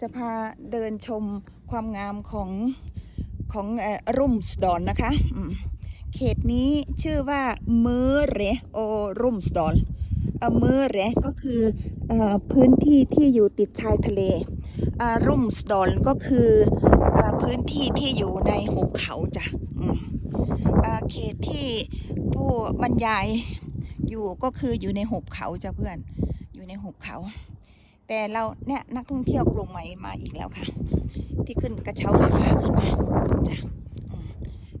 จะพาเดินชมความงามของของอ่อรุ่มสดอนนะคะ เขตนี้ชื่อว่าเมอเรโอรุ่มสดอนเอ่อเมอเรก็คืออพื้นที่ที่อยู่ติดชายทะเลอ่ารุ่มสดอนก็คืออพื้นที่ที่อยู่ในหุบเขาจ้ะเขตที่ผู้บรรยายอยู่ก็คืออยู่ในหุบเขาจ้ะเพื่อน อยู่ในหุบเขา แต่เราเนี่ยนักท่องเที่ยวกลุ่มใหม่มาอีกแล้วค่ะ ที่ขึ้นกระเช้าไฟฟ้าขึ้นมาจ้ะ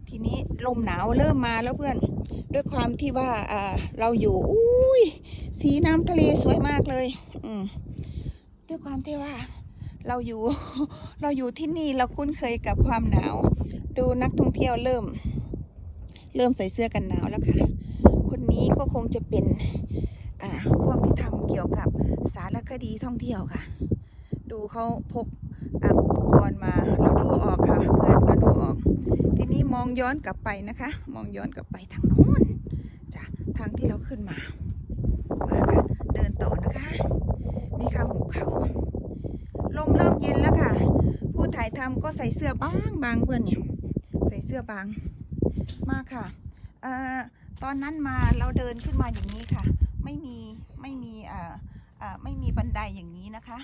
ทีนี้ลมหนาวเริ่มมาแล้วเพื่อน ด้วยความที่ว่าอ่าเราอยู่อุ้ยสีน้ำทะเลสวยมากเลย อืมด้วยความที่ว่า เราอยู่ เราอยู่ที่นี่เราคุ้นเคยกับความหนาว ดูนักท่องเที่ยวเริ่ม เริ่มใส่เสื้อกันหนาวแล้วค่ะ คนนี้ก็คงจะเป็น พวกที่ทำเกี่ยวกับสารคดีท่องเที่ยวค่ะ ดูเขาพกอุปกรณ์มาเราดูออกค่ะ เพื่อนเราดูออก ทีนี้มองย้อนกลับไปนะคะ มองย้อนกลับไปทางโน้นจ้ะทางที่เราขึ้นมามาค่ะเดินต่อนะคะ นี่ค่ะหุบเขาลมเริ่มเย็นแล้วค่ะ ผู้ถ่ายทำก็ใส่เสื้อบางบางเพื่อนเนี่ยใส่เสื้อบางมาค่ะเอ่อตอนนั้นมาเราเดินขึ้นมาอย่างนี้ค่ะ ไม่มีไม่มีอ่าอ่าไม่มีบันไดอย่างนี้นะคะ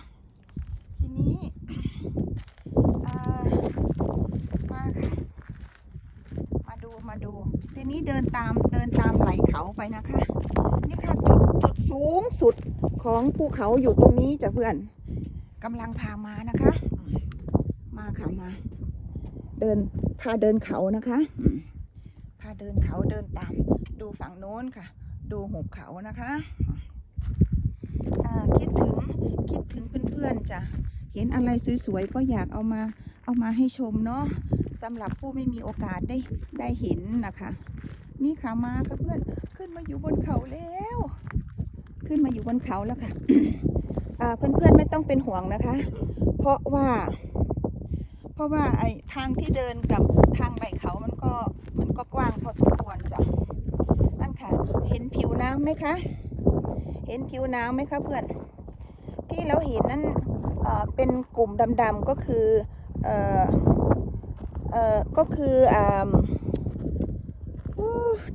ทีนี้มาค่ะมาดูมาดู ทีนี้เดินตามเดินตามไหลเขาไปนะคะ นี่ค่ะจุดจุดสูงสุดของภูเขาอยู่ตรงนี้จ้ะเพื่อนกำลังพามานะคะ มาค่ะมา เดินพาเดินเขานะคะพาเดินเขาเดินตามดูฝั่งโน้นค่ะ ดูหุบเขานะคะคิดถึงคิดถึงเพื่อนๆจ้ะเห็นอะไรสวยๆก็อยากเอามาเอามาให้ชมเนาะสำหรับผู้ไม่มีโอกาสได้ได้เห็นนะคะ นี่ค่ะมาค่ะเพื่อนขึ้นมาอยู่บนเขาแล้ว ขึ้นมาอยู่บนเขาแล้วค่ะเพื่อนๆไม่ต้องเป็นห่วงนะคะ เพราะว่า เพราะว่าไอ้ทางที่เดินกับทางไหลเขามันก็มันก็กว้างพอสมควรจ้ะ ค่ะ เห็นผิวน้ำไหมคะ เห็นผิวน้ำไหมคะเพื่อน ที่เราเห็นนั่นเอ่อเป็นกลุ่มดำๆก็คือเอ่อเอ่อก็คืออ่าอู้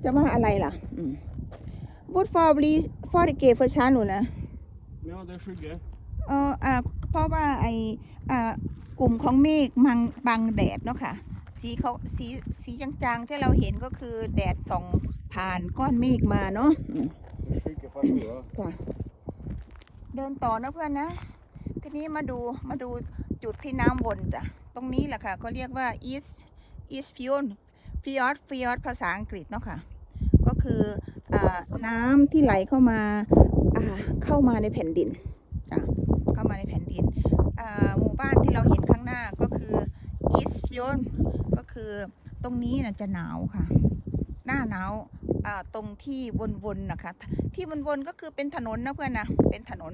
จะว่าอะไรล่ะบูดฟอร์บลีฟอร์เกฟอร์ชานูนะ Ja, det er skygge. เอออ่าเพราะว่าไออ่ากลุ่มของเมฆมังบังแดดเนาะค่ะ สีเขาสีสีจางๆที่เราเห็นก็คือแดดส่อง ผ่านก้อนเมฆมาเนาะจ้ะเดินต่อนะเพื่อนนะ ทีนี้มาดูมาดูจุดที่น้ำวนจ้ะ ตรงนี้แหละค่ะเขาเรียกว่า east east fjord fjord fjord ภาษาอังกฤษเนาะค่ะ ก็คืออน้ำที่ไหลเข้ามาเข้ามาในแผ่นดินจ้ะเข้ามาในแผ่นดินหมู่บ้านที่เราเห็นข้างหน้าก็คือ east fjord ก็คือตรงนี้นะจะหนาวค่ะ หน้าหนาว ตรงที่วนๆนะคะ ที่วนๆก็คือเป็นถนนนะเพื่อนนะเป็นถนน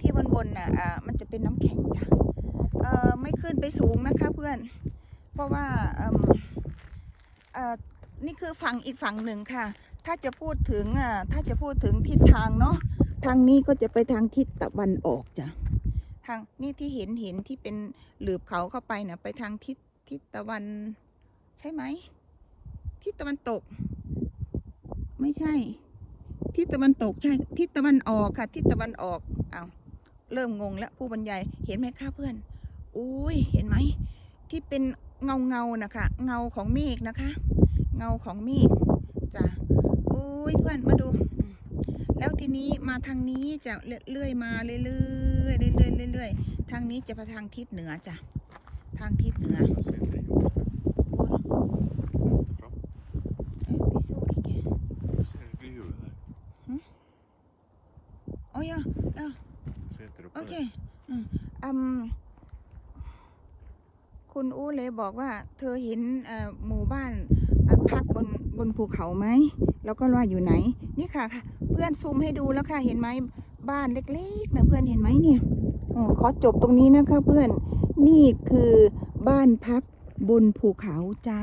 ที่วนๆน่ะอ่ามันจะเป็นน้ำแข็งจ้ะไม่ขึ้นไปสูงนะคะเพื่อน เพราะว่าเอิ่มเอ่อนี่คือฝั่งอีกฝั่งหนึ่งค่ะ ถ้าจะพูดถึงอ่าถ้าจะพูดถึงทิศทางเนาะทางนี้ก็จะไปทางทิศตะวันออกจ้ะทางนี่ที่เห็นเห็นที่เป็นหลืบเขาเข้าไปนะไปทางทิศทิศตะวันใช่ไหม ทิศตะวันตก ไม่ใช่ ทิศตะวันตกใช่ทิศตะวันออกค่ะ ทิศตะวันออกเอาเริ่มงงแล้วผู้บรรยายเห็นไหมคะเพื่อนอุ้ยเห็นไหมที่เป็นเงาเงานะคะ เงาของเมฆนะคะ เงาของเมฆจ้ะอุ้ยเพื่อนมาดู แล้วทีนี้มาทางนี้จะเรื่อยมาเรื่อยๆเรื่อยเรื่อยทางนี้จะไปทางทิศเหนือจ้ะทางทิศเหนือ Seter oppe โอเค der. อืมอืมคุณอู้เลยบอกว่า เธอเห็นเอ่อหมู่บ้านเอ่อพักบนบนภูเขาไหม แล้วก็ว่าอยู่ไหน นี่ค่ะค่ะ เพื่อนซูมให้ดูแล้วค่ะ เห็นไหมบ้านเล็กๆนะเพื่อนเห็นไหมเนี่ยออขอจบตรงนี้นะคะเพื่อน นี่คือบ้านพักบนภูเขาจ้า